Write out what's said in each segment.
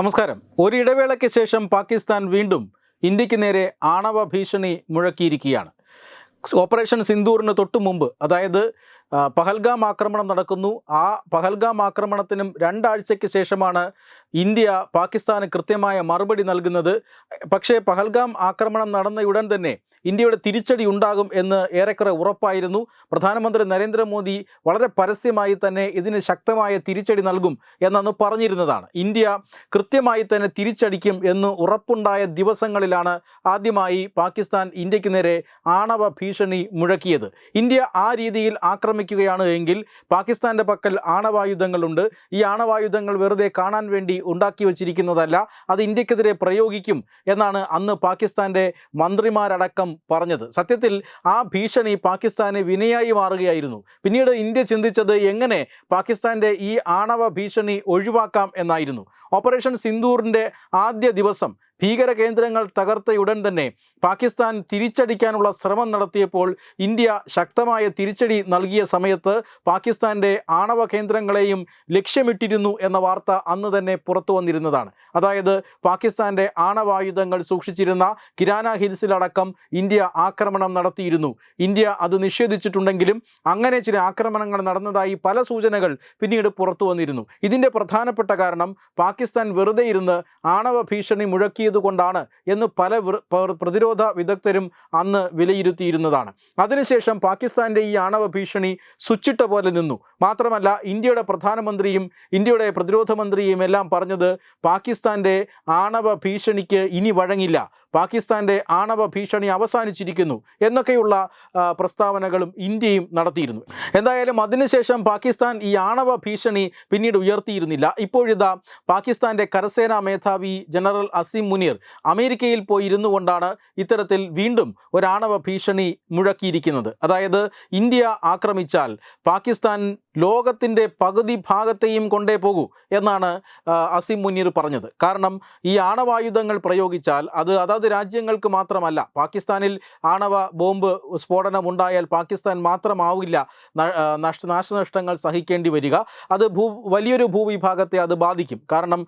നമസ്കാരം. ഒരു ഇടവേളയ്ക്ക് ശേഷം പാകിസ്ഥാൻ വീണ്ടും ഇന്ത്യയ്ക്ക് നേരെ ആണവ ഭീഷണി മുഴക്കിയിരിക്കുകയാണ്. ഓപ്പറേഷൻ സിന്ദൂറിന് തൊട്ടു മുമ്പ് അതായത് പഹൽഗാം ആക്രമണം നടക്കുന്നു. ആ പഹൽഗാം ആക്രമണത്തിനും രണ്ടാഴ്ചയ്ക്ക് ശേഷമാണ് ഇന്ത്യ പാകിസ്ഥാന് കൃത്യമായ മറുപടി നൽകുന്നത്. പക്ഷേ പഹൽഗാം ആക്രമണം നടന്ന ഉടൻ തന്നെ ഇന്ത്യയുടെ തിരിച്ചടി ഉണ്ടാകും എന്ന് ഏറെക്കുറെ ഉറപ്പായിരുന്നു. പ്രധാനമന്ത്രി നരേന്ദ്രമോദി വളരെ പരസ്യമായി തന്നെ ഇതിന് ശക്തമായ തിരിച്ചടി നൽകും എന്നന്ന് പറഞ്ഞിരുന്നതാണ്. ഇന്ത്യ കൃത്യമായി തന്നെ തിരിച്ചടിക്കും എന്ന് ഉറപ്പുണ്ടായ ദിവസങ്ങളിലാണ് ആദ്യമായി പാകിസ്ഥാൻ ഇന്ത്യയ്ക്ക് നേരെ ആണവ ഭീഷണി മുഴക്കിയത്. ഇന്ത്യ ആ രീതിയിൽ ആക്രമിക്കുകയാണ് എങ്കിൽ പാകിസ്ഥാന്റെ പക്കൽ ആണവായുധങ്ങളുണ്ട്. ഈ ആണവായുധങ്ങൾ വെറുതെ കാണാൻ വേണ്ടി ഉണ്ടാക്കി വച്ചിരിക്കുന്നതല്ല അത് ഇന്ത്യക്കെതിരെ പ്രയോഗിക്കും എന്നാണ് അന്ന് പാകിസ്ഥാന്റെ മന്ത്രിമാരടക്കം പറഞ്ഞത്. സത്യത്തിൽ ആ ഭീഷണി പാകിസ്ഥാന് വിനയായി മാറുകയായിരുന്നു. പിന്നീട് ഇന്ത്യ ചിന്തിച്ചത് എങ്ങനെ പാകിസ്ഥാന്റെ ഈ ആണവ ഭീഷണി ഒഴിവാക്കാം എന്നായിരുന്നു. ഓപ്പറേഷൻ സിന്ദൂറിന്റെ ആദ്യ ദിവസം ഭീകര കേന്ദ്രങ്ങൾ തകർത്തയുടൻ തന്നെ പാകിസ്ഥാൻ തിരിച്ചടിക്കാനുള്ള ശ്രമം നടത്തിയപ്പോൾ ഇന്ത്യ ശക്തമായ തിരിച്ചടി നൽകിയ സമയത്ത് പാകിസ്ഥാന്റെ ആണവ കേന്ദ്രങ്ങളെയും ലക്ഷ്യമിട്ടിരുന്നു എന്ന വാർത്ത അന്ന് തന്നെ പുറത്തു വന്നിരുന്നതാണ്. അതായത് പാകിസ്ഥാന്റെ ആണവായുധങ്ങൾ സൂക്ഷിച്ചിരുന്ന കിരാന ഹിൽസിലടക്കം ഇന്ത്യ ആക്രമണം നടത്തിയിരുന്നു. ഇന്ത്യ അത് നിഷേധിച്ചിട്ടുണ്ടെങ്കിലും അങ്ങനെ ചില ആക്രമണങ്ങൾ നടന്നതായി പല സൂചനകൾ പിന്നീട് പുറത്തു വന്നിരുന്നു. ഇതിന്റെ പ്രധാനപ്പെട്ട കാരണം പാകിസ്ഥാൻ വെറുതെ ഇരുന്ന് ആണവ ഭീഷണി മുഴക്കിയത് കൊണ്ടാണ് എന്ന് പല പ്രതിരോധ വിദഗ്ധരും അന്ന് വിലയിരുത്തിയിരുന്നതാണ്. അതിനുശേഷം പാകിസ്ഥാന്റെ ഈ ആണവ ഭീഷണി സ്വിച്ചിട്ട പോലെ നിന്നു. മാത്രമല്ല ഇന്ത്യയുടെ പ്രധാനമന്ത്രിയും ഇന്ത്യയുടെ പ്രതിരോധ മന്ത്രിയും എല്ലാം പറഞ്ഞത് പാകിസ്ഥാന്റെ ആണവ ഭീഷണിക്ക് ഇനി വഴങ്ങില്ല. പാകിസ്ഥാന്റെ ആണവ ഭീഷണി അവസാനിച്ചിരിക്കുന്നു എന്നൊക്കെയുള്ള പ്രസ്താവനകളും ഇന്ത്യയും നടത്തിയിരുന്നു. എന്തായാലും അതിനുശേഷം പാകിസ്ഥാൻ ഈ ആണവ ഭീഷണി പിന്നീട് ഉയർത്തിയിരുന്നില്ല. ഇപ്പോഴിതാ പാകിസ്ഥാന്റെ കരസേനാ മേധാവി ജനറൽ അസീം മുനീർ അമേരിക്കയിൽ പോയി ഇരുന്നു കൊണ്ടാണ് ഇത്തരത്തിൽ വീണ്ടും ഒരാണവ ഭീഷണി മുഴക്കിയിരിക്കുന്നത്. അതായത് ഇന്ത്യ ആക്രമിച്ചാൽ പാകിസ്ഥാൻ ലോകത്തിന്റെ പകുതി ഭാഗത്തെയും കൊണ്ടേ പോകൂ എന്നാണ് അസിം മുനീർ പറഞ്ഞത്. കാരണം ഈ ആണവായുധങ്ങൾ പ്രയോഗിച്ചാൽ അത് അതാത് രാജ്യങ്ങൾക്ക് മാത്രമല്ല പാകിസ്ഥാനിൽ ആണവ ബോംബ് സ്ഫോടനം ഉണ്ടായാൽ പാകിസ്ഥാൻ മാത്രമാവില്ല നഷ്ട നാശനഷ്ടങ്ങൾ സഹിക്കേണ്ടി വരിക. അത് ഭൂ വലിയൊരു ഭൂവിഭാഗത്തെ അത് ബാധിക്കും. കാരണം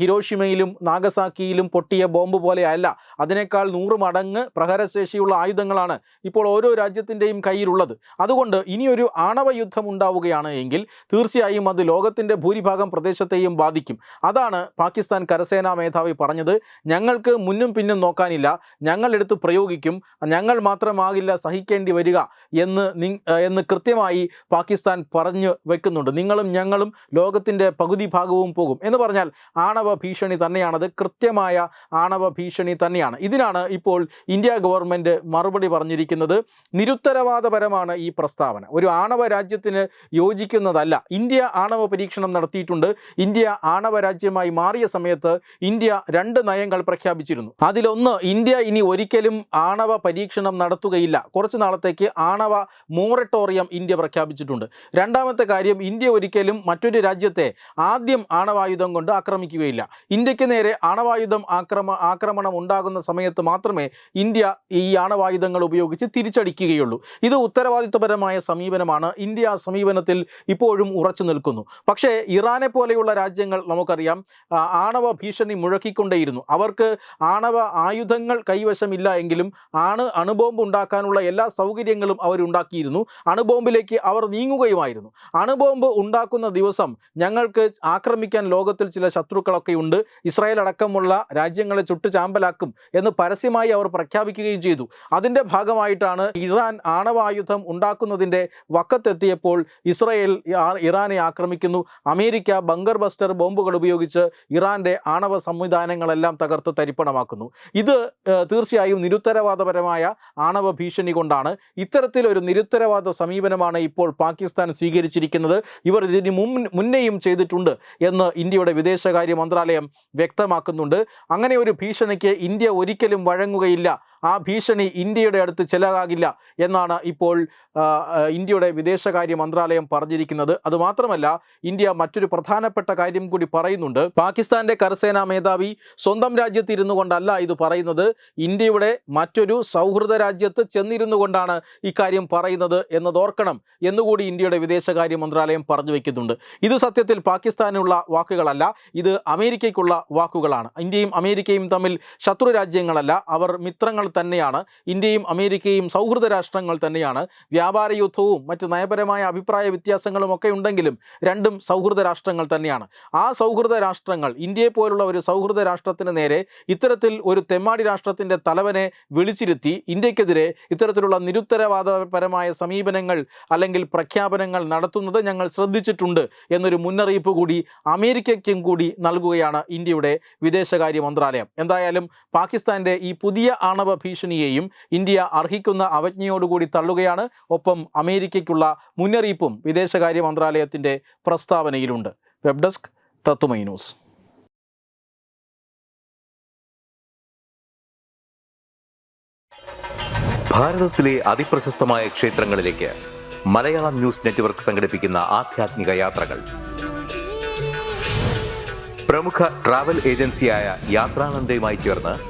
ഹിരോഷിമയിലും നാഗസാക്കിയിലും പൊട്ടിയ ബോംബ് പോലെയല്ല അതിനേക്കാൾ നൂറ് മടങ്ങ് പ്രഹരശേഷിയുള്ള ആയുധങ്ങളാണ് ഇപ്പോൾ ഓരോ രാജ്യത്തിന്റെയും കയ്യിലുള്ളത്. അതുകൊണ്ട് ഇനിയൊരു ആണവ യുദ്ധം ഉണ്ടാവുകയാണ്. എങ്കിൽ തീർച്ചയായും അത് ലോകത്തിന്റെ ഭൂരിഭാഗം പ്രദേശത്തെയും ബാധിക്കും. അതാണ് പാകിസ്ഥാൻ കരസേനാ മേധാവി പറഞ്ഞത്. ഞങ്ങൾക്ക് മുന്നും പിന്നും നോക്കാനില്ല. ഞങ്ങളെടുത്ത് പ്രയോഗിക്കും. ഞങ്ങൾ മാത്രമാകില്ല സഹിക്കേണ്ടി വരിക എന്ന് എന്ന് കൃത്യമായി പാകിസ്ഥാൻ പറഞ്ഞു വെക്കുന്നുണ്ട്. നിങ്ങളും ഞങ്ങളും ലോകത്തിന്റെ പകുതി ഭാഗവും പോകും. എന്ന് പറഞ്ഞാൽ ആണവ ഭീഷണി തന്നെയാണത്. കൃത്യമായ ആണവ ഭീഷണി തന്നെയാണ്. ഇതിനാണ് ഇപ്പോൾ ഇന്ത്യ ഗവൺമെന്റ് മറുപടി പറഞ്ഞിരിക്കുന്നത്. നിരുത്തരവാദപരമാണ് ഈ പ്രസ്താവന. ഒരു ആണവ രാജ്യത്തിന് യോജിക്കുന്നതല്ല. ഇന്ത്യ ആണവ പരീക്ഷണം നടത്തിയിട്ടുണ്ട്. ഇന്ത്യ ആണവ രാജ്യമായി മാറിയ സമയത്ത് ഇന്ത്യ രണ്ട് നയങ്ങൾ പ്രഖ്യാപിച്ചിരുന്നു. അതിലൊന്ന് ഇന്ത്യ ഇനി ഒരിക്കലും ആണവ പരീക്ഷണം നടത്തുകയില്ല. കുറച്ച് നാളത്തേക്ക് ആണവ മോറട്ടോറിയം ഇന്ത്യ പ്രഖ്യാപിച്ചിട്ടുണ്ട്. രണ്ടാമത്തെ കാര്യം ഇന്ത്യ ഒരിക്കലും മറ്റൊരു രാജ്യത്തെ ആദ്യം ആണവായുധം കൊണ്ട് ആക്രമിക്കുകയില്ല. ഇന്ത്യയ്ക്ക് നേരെ ആണവായുധം ആക്രമ ആക്രമണം ഉണ്ടാകുന്ന സമയത്ത് മാത്രമേ ഇന്ത്യ ഈ ആണവായുധങ്ങൾ ഉപയോഗിച്ച് തിരിച്ചടിക്കുകയുള്ളൂ. ഇത് ഉത്തരവാദിത്വപരമായ സമീപനമാണ്. ഇന്ത്യ സമീപനത്തിൽ ഇപ്പോഴും ഉറച്ചു നിൽക്കുന്നു. പക്ഷേ ഇറാനെ പോലെയുള്ള രാജ്യങ്ങൾ നമുക്കറിയാം ആണവ ഭീഷണി മുഴക്കിക്കൊണ്ടേയിരുന്നു. അവർക്ക് ആണവ ആയുധങ്ങൾ കൈവശമില്ല എങ്കിലും ആണ് അണുബോംബ് ഉണ്ടാക്കാനുള്ള എല്ലാ സൗകര്യങ്ങളും അവരുണ്ടാക്കിയിരുന്നു. അണുബോംബിലേക്ക് അവർ നീങ്ങുകയുമായിരുന്നു. അണുബോംബ് ഉണ്ടാക്കുന്ന ദിവസം ഞങ്ങൾക്ക് ആക്രമിക്കാൻ ലോകത്തിൽ ചില ശത്രുക്കളൊക്കെ ഉണ്ട്. ഇസ്രായേൽ അടക്കമുള്ള രാജ്യങ്ങളെ ചുട്ടു ചാമ്പലാക്കും എന്ന് പരസ്യമായി അവർ പ്രഖ്യാപിക്കുകയും ചെയ്തു. അതിന്റെ ഭാഗമായിട്ടാണ് ഇറാൻ ആണവായുധം ഉണ്ടാക്കുന്നതിന്റെ വക്കത്തെത്തിയപ്പോൾ ഇസ്രായേൽ ആ- ഇറാനെ ആക്രമിക്കുന്നു. അമേരിക്ക ബങ്കർ ബസ്റ്റർ ബോംബുകൾ ഉപയോഗിച്ച് ഇറാന്റെ ആണവ സംവിധാനങ്ങളെല്ലാം തകർത്ത് തരിപ്പണമാക്കുന്നു. ഇത് തീർച്ചയായും നിരുത്തരവാദപരമായ ആണവ ഭീഷണി കൊണ്ടാണ്. ഇത്തരത്തിലൊരു നിരുത്തരവാദ സമീപനമാണ് ഇപ്പോൾ പാകിസ്ഥാൻ സ്വീകരിച്ചിരിക്കുന്നത്. ഇവർ ഇതിന് മുന്നേയും ചെയ്തിട്ടുണ്ട് എന്ന് ഇന്ത്യയുടെ വിദേശകാര്യ മന്ത്രാലയം വ്യക്തമാക്കുന്നുണ്ട്. അങ്ങനെ ഒരു ഭീഷണിക്ക് ഇന്ത്യ ഒരിക്കലും വഴങ്ങുകയില്ല. ആ ഭീഷണി ഇന്ത്യയുടെ അടുത്ത് ചെലവാകില്ല എന്നാണ് ഇപ്പോൾ ഇന്ത്യയുടെ വിദേശകാര്യ മന്ത്രാലയം പറഞ്ഞിരിക്കുന്നത്. അതുമാത്രമല്ല ഇന്ത്യ മറ്റൊരു പ്രധാനപ്പെട്ട കാര്യം കൂടി പറയുന്നുണ്ട്. പാകിസ്ഥാന്റെ കരസേനാ മേധാവി സ്വന്തം രാജ്യത്ത് ഇരുന്നു കൊണ്ടല്ല ഇത് പറയുന്നത്. ഇന്ത്യയുടെ മറ്റൊരു സൗഹൃദ രാജ്യത്ത് ചെന്നിരുന്നു കൊണ്ടാണ് ഇക്കാര്യം പറയുന്നത് എന്നതോർക്കണം എന്നുകൂടി ഇന്ത്യയുടെ വിദേശകാര്യ മന്ത്രാലയം പറഞ്ഞു വയ്ക്കുന്നുണ്ട് ഇത് സത്യത്തിൽ പാകിസ്ഥാനുള്ള വാക്കുകളല്ല ഇത് അമേരിക്കയ്ക്കുള്ള വാക്കുകളാണ്. ഇന്ത്യയും അമേരിക്കയും തമ്മിൽ ശത്രു രാജ്യങ്ങളല്ല. അവർ മിത്രങ്ങൾ തന്നെയാണ്. ഇന്ത്യയും അമേരിക്കയും സൗഹൃദ രാഷ്ട്രങ്ങൾ തന്നെയാണ്. വ്യാപാര യുദ്ധവും മറ്റ് നയപരമായ അഭിപ്രായ വ്യത്യാസങ്ങളും ഒക്കെ ഉണ്ടെങ്കിലും രണ്ടും സൗഹൃദ രാഷ്ട്രങ്ങൾ തന്നെയാണ്. ആ സൗഹൃദ രാഷ്ട്രങ്ങൾ ഇന്ത്യയെ പോലുള്ള ഒരു സൗഹൃദ രാഷ്ട്രത്തിന് നേരെ ഇത്തരത്തിൽ ഒരു തെമ്മാടി രാഷ്ട്രത്തിന്റെ തലവനെ വിളിച്ചിരുത്തി ഇന്ത്യക്കെതിരെ ഇത്തരത്തിലുള്ള നിരുത്തരവാദപരമായ സമീപനങ്ങൾ അല്ലെങ്കിൽ പ്രഖ്യാപനങ്ങൾ നടത്തുന്നത് ഞങ്ങൾ ശ്രദ്ധിച്ചിട്ടുണ്ട് എന്നൊരു മുന്നറിയിപ്പ് കൂടി അമേരിക്കയ്ക്കും കൂടി നൽകുകയാണ് ഇന്ത്യയുടെ വിദേശകാര്യ മന്ത്രാലയം. എന്തായാലും പാകിസ്ഥാന്റെ ഈ പുതിയ ആണവ ഭീഷണിയെയും ഇന്ത്യ അർഹിക്കുന്ന അവജ്ഞയോടുകൂടി തള്ളുകയാണ്. ഒപ്പം അമേരിക്കയ്ക്കുള്ള മുന്നറിയിപ്പും വിദേശകാര്യ മന്ത്രാലയത്തിന്റെ പ്രസ്താവനയിലുണ്ട്. വെബ് ഡെസ്ക് തത്തുമൈ ന്യൂസ്. ഭാരതത്തിലെ അതിപ്രശസ്തമായ ക്ഷേത്രങ്ങളിലേക്ക് മലയാളം ന്യൂസ് നെറ്റ്വർക്ക് യാത്രകൾ. പ്രമുഖ ട്രാവൽ ഏജൻസിയായ ചേർന്ന്